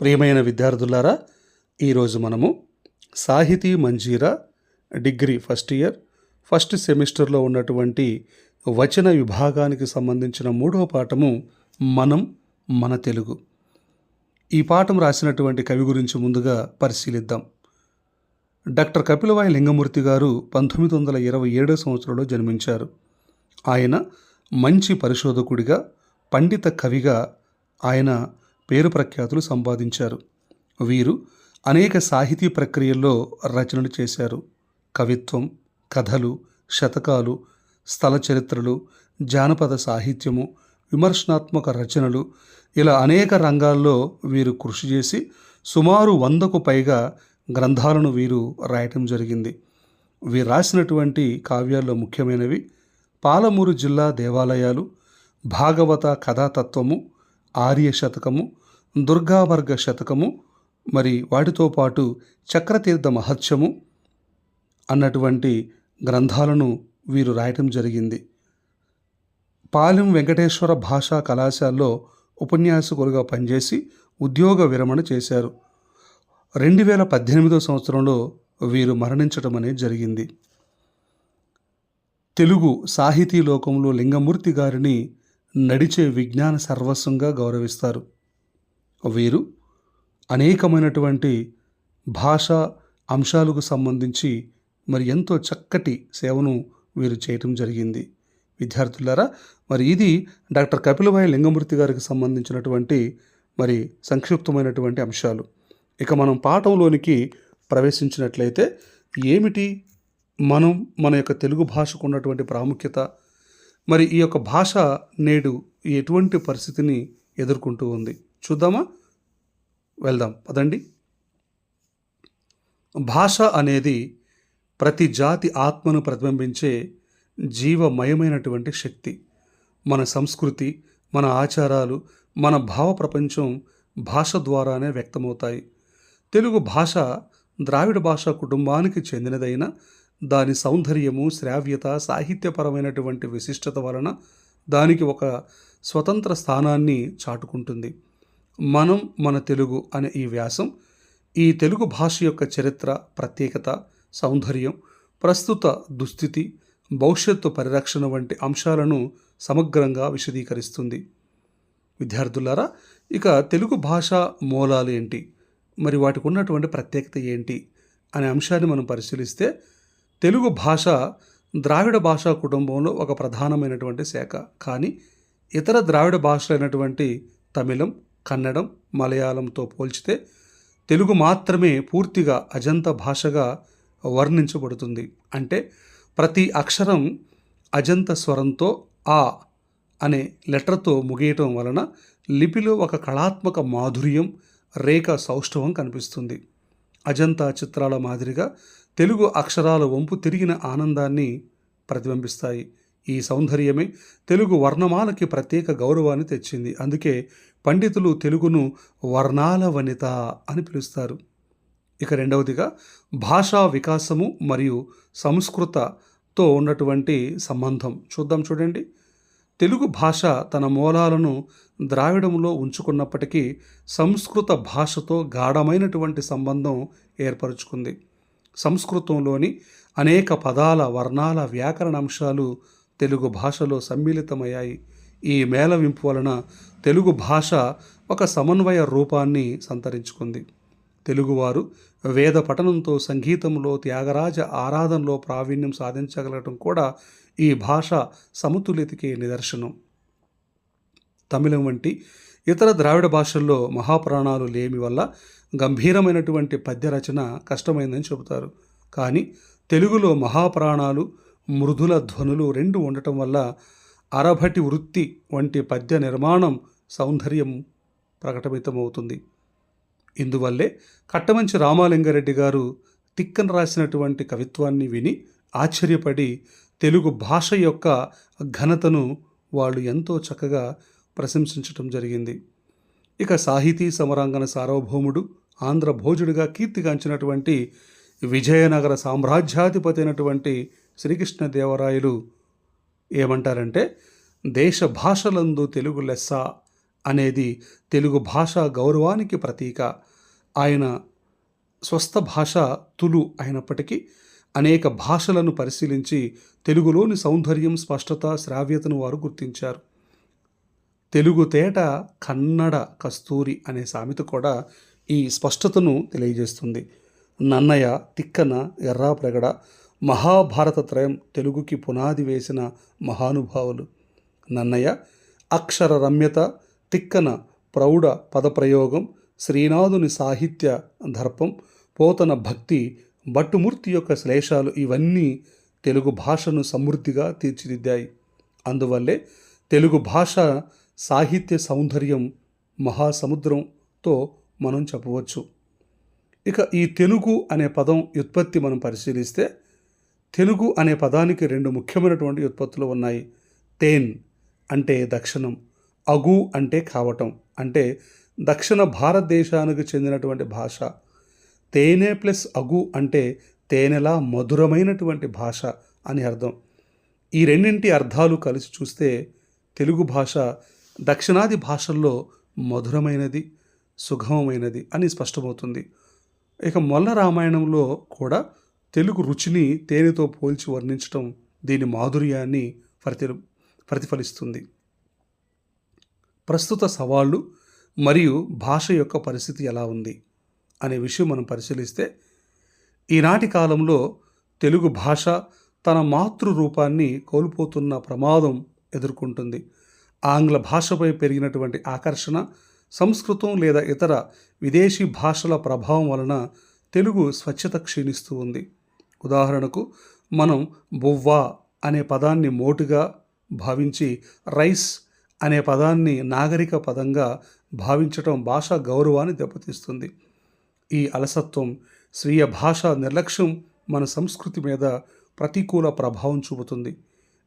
ప్రియమైన విద్యార్థులారా ఈరోజు మనము Sahiti Manjira degree first year first సెమిస్టర్లో ఉన్నటువంటి వచన విభాగానికి సంబంధించిన మూడవ పాఠము మనం మన తెలుగు. ఈ పాఠం రాసినటువంటి కవి గురించి ముందుగా పరిశీలిద్దాం. డాక్టర్ కపిలవాయి లింగమూర్తి గారు పంతొమ్మిది వందల ఇరవై ఏడో సంవత్సరంలో జన్మించారు. ఆయన మంచి పరిశోధకుడిగా పండిత కవిగా ఆయన పేరు ప్రఖ్యాతులు సంపాదించారు. వీరు అనేక సాహితీ ప్రక్రియల్లో రచనలు చేశారు. కవిత్వం కథలు శతకాలు స్థల చరిత్రలు జానపద సాహిత్యము విమర్శనాత్మక రచనలు ఇలా అనేక రంగాల్లో వీరు కృషి చేసి సుమారు వందకు పైగా గ్రంథాలను వీరు రాయటం జరిగింది. వీరు రాసినటువంటి కావ్యాల్లో ముఖ్యమైనవి పాలమూరు జిల్లా దేవాలయాలు భాగవత కథాతత్వము ఆర్య శతకము దుర్గావర్గ శతకము మరి వాటితో పాటు చక్రతీర్థ మహత్యము అన్నటువంటి గ్రంథాలను వీరు రాయటం జరిగింది. పాలెం వెంకటేశ్వర భాషా కళాశాలలో ఉపన్యాసకులుగా పనిచేసి ఉద్యోగ విరమణ చేశారు. రెండు వేల పద్దెనిమిదో సంవత్సరంలో వీరు మరణించటం అనేది జరిగింది. తెలుగు సాహితీ లోకంలో లింగమూర్తి గారిని నడిచే విజ్ఞాన సర్వస్వంగా గౌరవిస్తారు. వీరు అనేకమైనటువంటి భాషా అంశాలకు సంబంధించి మరి ఎంతో చక్కటి సేవను వీరు చేయటం జరిగింది. విద్యార్థులారా మరి ఇది డాక్టర్ కపిలభాయ్ లింగమూర్తి గారికి సంబంధించినటువంటి మరి సంక్షిప్తమైనటువంటి అంశాలు. ఇక మనం పాఠంలోనికి ప్రవేశించినట్లయితే ఏమిటి మనం మన యొక్క తెలుగు భాషకు ఉన్నటువంటి ప్రాముఖ్యత మరి ఈ యొక్క భాష నేడు ఎటువంటి పరిస్థితిని ఎదుర్కొంటూ ఉంది? చూద్దామా? వెళ్దాం. పదండి. భాష అనేది ప్రతి జాతి ఆత్మను ప్రతిబింబించే జీవమయమైనటువంటి శక్తి. మన సంస్కృతి మన ఆచారాలు మన భావ ప్రపంచం భాష ద్వారానే వ్యక్తమవుతాయి. తెలుగు భాష ద్రావిడ భాషా కుటుంబానికి చెందినదైన దాని సౌందర్యము శ్రావ్యత సాహిత్యపరమైనటువంటి విశిష్టత వలన దానికి ఒక స్వతంత్ర స్థానాన్ని చాటుకుంటుంది. మనం మన తెలుగు అనే ఈ వ్యాసం ఈ తెలుగు భాష యొక్క చరిత్ర ప్రత్యేకత సౌందర్యం ప్రస్తుత దుస్థితి భవిష్యత్తు పరిరక్షణ వంటి అంశాలను సమగ్రంగా విశదీకరిస్తుంది. విద్యార్థులారా ఇక తెలుగు భాష మూలాలు ఏంటి? మరి వాటికి ఉన్నటువంటి ప్రత్యేకత ఏంటి? అనే అంశాన్ని మనం పరిశీలిస్తే తెలుగు భాష ద్రావిడ భాషా కుటుంబంలో ఒక ప్రధానమైనటువంటి శాఖ. కానీ ఇతర ద్రావిడ భాషలైనటువంటి తమిళం కన్నడం మలయాళంతో పోల్చితే తెలుగు మాత్రమే పూర్తిగా అజంత భాషగా వర్ణించబడుతుంది. అంటే ప్రతి అక్షరం అజంత స్వరంతో ఆ అనే లెటర్తో ముగియటం వలన లిపిలో ఒక కళాత్మక మాధుర్యం రేఖ సౌష్ఠవం కనిపిస్తుంది. అజంతా చిత్రాల మాదిరిగా తెలుగు అక్షరాల వంపు తిరిగిన ఆనందాన్ని ప్రతిబింబిస్తాయి. ఈ సౌందర్యమే తెలుగు వర్ణమాలకి ప్రత్యేక గౌరవాన్ని తెచ్చింది. అందుకే పండితులు తెలుగును వర్ణాల వనిత అని పిలుస్తారు. ఇక రెండవదిగా భాషా వికాసము మరియు సంస్కృతతో ఉన్నటువంటి సంబంధం చూద్దాం చూడండి. తెలుగు భాష తన మూలాలను ద్రావిడంలో ఉంచుకున్నప్పటికీ సంస్కృత భాషతో గాఢమైనటువంటి సంబంధం ఏర్పరచుకుంది. సంస్కృతంలోని అనేక పదాల వర్ణాల వ్యాకరణ అంశాలు తెలుగు భాషలో సమ్మిళితమయ్యాయి. ఈ మేళవింపు వలన తెలుగు భాష ఒక సమన్వయ రూపాన్ని సంతరించుకుంది. తెలుగువారు వేద పఠనంతో సంగీతంలో త్యాగరాజ ఆరాధనలో ప్రావీణ్యం సాధించగలగటం కూడా ఈ భాష సమతుల్యతకి నిదర్శనం. తమిళం వంటి ఇతర ద్రావిడ భాషల్లో మహాప్రాణాలు లేమి వల్ల గంభీరమైనటువంటి పద్య రచన కష్టమైందని చెబుతారు. కానీ తెలుగులో మహాప్రాణాలు మృదుల ధ్వనులు రెండు ఉండటం వల్ల అరభటి వృత్తి వంటి పద్య నిర్మాణం సౌందర్యం ప్రకటమితమవుతుంది. ఇందువల్లే కట్టమంచి రామాలింగారెడ్డి గారు తిక్కన రాసినటువంటి కవిత్వాన్ని విని ఆశ్చర్యపడి తెలుగు భాష యొక్క ఘనతను వాళ్ళు ఎంతో చక్కగా ప్రశంసించటం జరిగింది. ఇక సాహితీ సమరాంగణ సార్వభౌముడు ఆంధ్ర భోజుడిగా కీర్తిగాంచినటువంటి విజయనగర సామ్రాజ్యాధిపతి అయినటువంటి శ్రీకృష్ణదేవరాయలు ఏమంటారంటే దేశ భాషలందు తెలుగు లెస్స అనేది తెలుగు భాష గౌరవానికి ప్రతీక. ఆయన స్వస్థ భాష తులు అయినప్పటికీ అనేక భాషలను పరిశీలించి తెలుగులోని సౌందర్యం స్పష్టత శ్రావ్యతను వారు గుర్తించారు. తెలుగు తేట కన్నడ కస్తూరి అనే సామెత కూడా ఈ స్పష్టతను తెలియజేస్తుంది. నన్నయ్య తిక్కన ఎర్రాప్రగడ మహాభారత త్రయం తెలుగుకి పునాది వేసిన మహానుభావులు. నన్నయ్య అక్షర రమ్యత తిక్కన ప్రౌఢ పదప్రయోగం శ్రీనాథుని సాహిత్య దర్పం పోతన భక్తి భట్టుమూర్తి యొక్క శ్లేషాలు ఇవన్నీ తెలుగు భాషను సమృద్ధిగా తీర్చిదిద్దాయి. అందువల్లే తెలుగు భాష సాహిత్య సౌందర్యం మహాసముద్రంతో మనం చెప్పవచ్చు. ఇక ఈ తెలుగు అనే పదం వ్యుత్పత్తి మనం పరిశీలిస్తే తెలుగు అనే పదానికి రెండు ముఖ్యమైనటువంటి ఉత్పత్తులు ఉన్నాయి. తేన్ అంటే దక్షిణం అగు అంటే కావటం అంటే దక్షిణ భారతదేశానికి చెందినటువంటి భాష. తేనె ప్లస్ అగు అంటే తేనెలా మధురమైనటువంటి భాష అని అర్థం. ఈ రెండింటి అర్థాలు కలిసి చూస్తే తెలుగు భాష దక్షిణాది భాషల్లో మధురమైనది సుగమమైనది అని స్పష్టమవుతుంది. ఇక మొల్ల రామాయణంలో కూడా తెలుగు రుచిని తేనెతో పోల్చి వర్ణించటం దీని మాధుర్యాన్ని ప్రతి ప్రతిఫలిస్తుంది. ప్రస్తుత సవాళ్ళు మరియు భాష యొక్క పరిస్థితి ఎలా ఉంది అనే విషయం మనం పరిశీలిస్తే ఈనాటి కాలంలో తెలుగు భాష తన మాతృ రూపాన్ని కోల్పోతున్న ప్రమాదం ఎదుర్కొంటుంది. ఆంగ్ల భాషపై పెరిగినటువంటి ఆకర్షణ సంస్కృతం లేదా ఇతర విదేశీ భాషల ప్రభావం వలన తెలుగు స్వచ్ఛత క్షీణిస్తూ ఉంది. ఉదాహరణకు మనం బువ్వా అనే పదాన్ని మోటుగా భావించి రైస్ అనే పదాన్ని నాగరిక పదంగా భావించటం భాషా గౌరవాన్ని దెబ్బతీస్తుంది. ఈ అలసత్వం స్వీయ భాష నిర్లక్ష్యం మన సంస్కృతి మీద ప్రతికూల ప్రభావం చూపుతుంది.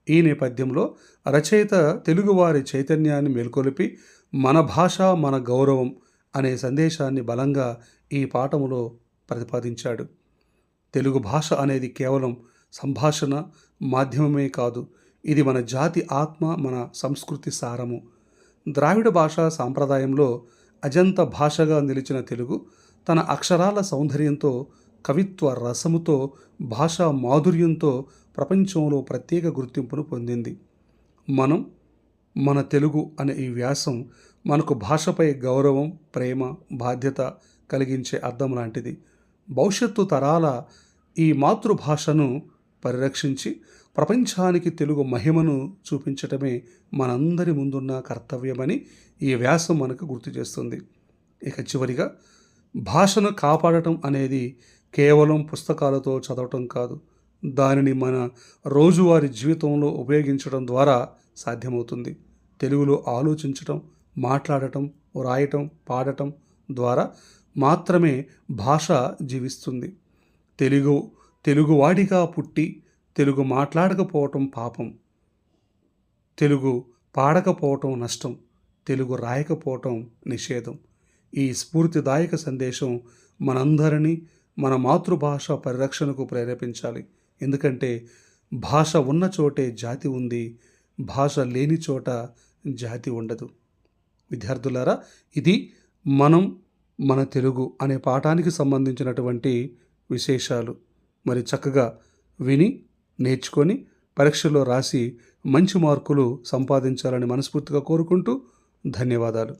ఈ నేపథ్యంలో రచయిత తెలుగువారి చైతన్యాన్ని మేల్కొలిపి మన భాష మన గౌరవం అనే సందేశాన్ని బలంగా ఈ పాఠములో ప్రతిపాదించాడు. తెలుగు భాష అనేది కేవలం సంభాషణ మాధ్యమమే కాదు ఇది మన జాతి ఆత్మ మన సంస్కృతి సారము. ద్రావిడ భాషా సాంప్రదాయంలో అజంత భాషగా నిలిచిన తెలుగు తన అక్షరాల సౌందర్యంతో కవిత్వ రసముతో భాషా మాధుర్యంతో ప్రపంచంలో ప్రత్యేక గుర్తింపును పొందింది. మనం మన తెలుగు అనే ఈ వ్యాసం మనకు భాషపై గౌరవం ప్రేమ బాధ్యత కలిగించే అర్థం లాంటిది. భవిష్యత్తు తరాల ఈ మాతృభాషను పరిరక్షించి ప్రపంచానికి తెలుగు మహిమను చూపించటమే మనందరి ముందున్న కర్తవ్యమని ఈ వ్యాసం మనకు గుర్తు చేస్తుంది. ఇక చివరిగా భాషను కాపాడటం అనేది కేవలం పుస్తకాలతో చదవటం కాదు. దానిని మన రోజువారీ జీవితంలో ఉపయోగించడం ద్వారా సాధ్యమవుతుంది. తెలుగులో ఆలోచించటం మాట్లాడటం వ్రాయటం పాడటం ద్వారా మాత్రమే భాష జీవిస్తుంది. తెలుగు తెలుగువాడిగా పుట్టి తెలుగు మాట్లాడకపోవటం పాపం. తెలుగు పాడకపోవటం నష్టం. తెలుగు రాయకపోవటం నిషేధం. ఈ స్ఫూర్తిదాయక సందేశం మనందరినీ మన మాతృభాష పరిరక్షణకు ప్రేరేపించాలి. ఎందుకంటే భాష ఉన్న చోటే జాతి ఉంది భాష లేని చోట జాతి ఉండదు. విద్యార్థులారా ఇది మనం మన తెలుగు అనే పాఠానికి సంబంధించినటువంటి విశేషాలు. మరి చక్కగా విని నేర్చుకొని పరీక్షలో రాసి మంచి మార్కులు సంపాదించాలని మనస్ఫూర్తిగా కోరుకుంటూ ధన్యవాదాలు.